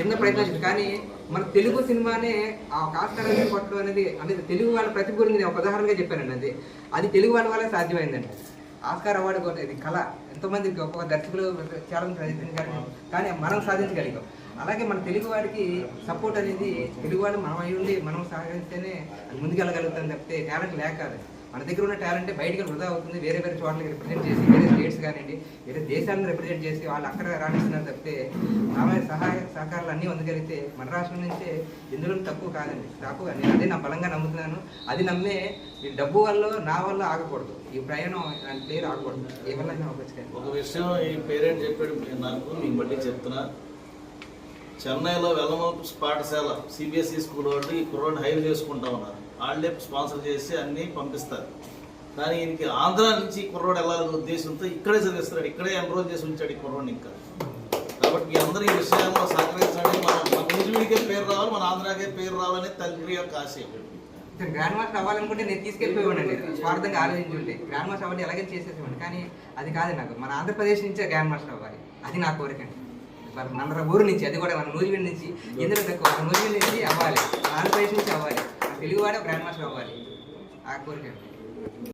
ఎన్నో ప్రయత్నాలు కానీ మన తెలుగు సినిమానే ఆ ఆస్కార్ అనేది కొట్టడం అనేది అంటే తెలుగు వాళ్ళ ప్రతిభ గురించి నేను ఒక ఉదాహరణగా చెప్పానండి అది. అది తెలుగు వాళ్ళ వల్ల సాధ్యమైందండి. ఆస్కార్ అవార్డు కూడా ఇది కళ. ఎంతోమంది గొప్ప దర్శకులు చాలా మంది సాధించారు కానీ మనం సాధించగలిగాం. అలాగే మన తెలుగు వాడికి సపోర్ట్ అనేది తెలుగు వాళ్ళు మనం అయి ఉండి మనం సహకరిస్తేనే అది ముందుకెళ్ళగలుగుతాం తప్పితే టాలెంట్ లేక మన దగ్గర ఉన్న టాలెంట్ బయటకి వృధా అవుతుంది. వేరే వేరే చోట్లకి రిప్రజెంట్ చేసి వేరే స్టేట్స్ కానివ్వండి వేరే దేశాలను రిప్రజెంట్ చేసి వాళ్ళు అక్కడ రాణిస్తున్నారు తప్పితే ఆమె సహాయ సహకారాలు అన్నీ పొందగలిగితే మన రాష్ట్రం నుంచే ఎందులో తక్కువ కాదండి. తక్కువ. నేను అదే నా బలంగా నమ్ముతున్నాను. అది నమ్మే ఈ డబ్బు వల్ల నా వల్ల ఆగకూడదు. ఈ ప్రయాణం దాని పేరు ఆగకూడదు. ఏ వల్ల ఒక విషయం ఈ పేరెంట్ చెప్పాడు నాకు మీకు బట్టి చెప్తున్నా. చెన్నైలో వెల్లమూపు పాఠశాల సిబిఎస్ఈ స్కూల్ ఒకటి ఈ కుర్రోడ్ హైవ్ చేసుకుంటా ఉన్నారు. వాళ్ళే స్పాన్సర్ చేసి అన్నీ పంపిస్తారు. కానీ ఈయనకి ఆంధ్ర నుంచి ఈ కుర్రోడు వెళ్ళాలనే ఉద్దేశంతో ఇక్కడే చదివిస్తున్నాడు. ఇక్కడే ఎన్రోల్ చేసి ఉంచాడు ఈ కుర్రోడిని ఇంకా. కాబట్టి మీ అందరూ ఈ విషయాల్లో సహకరించండి మన మన నిజుడికే పేరు రావాలి మన ఆంధ్రాకే పేరు రావాలని తండ్రి యొక్క ఆశయం గ్రాండ్ మాస్టర్ అవ్వాలనుకుంటే నేను తీసుకెళ్ళిపోయానండి స్వార్థంగా ఆలోచించుంటే. గ్రాండ్ మాస్టర్ అవ్వాలి ఎలాగే చేసేసేవాడిని. కానీ అది కాదు నాకు. మన ఆంధ్రప్రదేశ్ నుంచే గ్రాండ్ మాస్టర్ అవ్వాలి. అది నా కోరిక అండి. మన ఊరు నుంచి అది కూడా మన నూజివీడి నుంచి. ఎందులో తక్కువ? మన నూజివీడి నుంచి అవ్వాలి. ఆంధ్రప్రదేశ్ నుంచి అవ్వాలి. తెలుగువాడ తెలుగువాడే గ్రాండ్ మాస్టర్ అవ్వాలి. ఆ కోరిక.